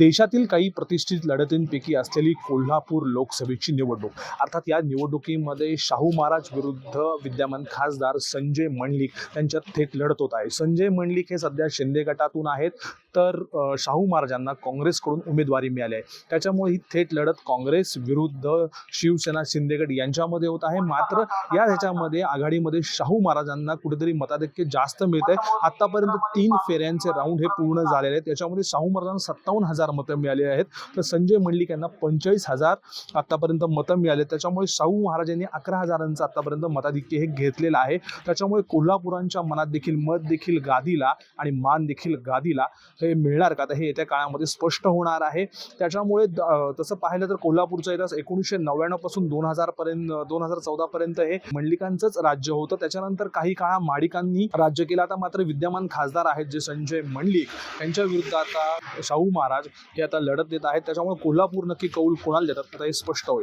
देशातील काही प्रतिष्ठित लढतींपैकी असलेली कोल्हापूर लोकसभेची निवडणूक. अर्थात या निवडणुकीमध्ये शाहू महाराज विरुद्ध विद्यमान खासदार संजय मंडलिक त्यांच्यात थेट लढत होत आहे. संजय मंडलिक हे सध्या शिंदे गटातून आहेत. तर शाहू महाराजांना काँग्रेसकडून उमेदवारी मिळाली आहे. त्याच्यामुळे ही थेट लढत काँग्रेस विरुद्ध शिवसेना शिंदेगड यांच्यामध्ये होत आहे. मात्र या ह्याच्यामध्ये आघाडीमध्ये शाहू महाराजांना कुठेतरी मताधिक्य जास्त मिळत आहे आतापर्यंत तीन फेऱ्यांचे राऊंड हे पूर्ण झालेले आहेत. त्याच्यामध्ये शाहू महाराजांना सत्तावन्न हजार मतं मिळाली आहेत. तर संजय मंडलिक यांना पंचेचाळीस हजार आत्तापर्यंत मतं मिळाले त्याच्यामुळे शाहू महाराजांनी अकरा हजारांचं आत्तापर्यंत मताधिक्य हे घेतलेलं आहे. त्याच्यामुळे कोल्हापुरांच्या मनात देखील मत देखील गादीला आणि मान देखील गादीला हे मिळणार का? तर हे येत्या काळामध्ये स्पष्ट होणार आहे. त्याच्यामुळे द- तसं पाहिलं तर कोल्हापूरचा इतिहास एकोणीसशे नव्याण्णवपासून दोन हजार पर्यंत दोन हजार चौदा पर्यंत हे मंडलिकांचंच राज्य होतं. त्याच्यानंतर काही काळा माडिकांनी राज्य केलं. आता मात्र विद्यमान खासदार आहेत जे संजय मंडलिक. यांच्या विरुद्ध आता शाहू महाराज हे आता लढत देत आहेत. त्याच्यामुळे कोल्हापूर नक्की कौल कोणाला देतात? आता हे स्पष्ट होईल.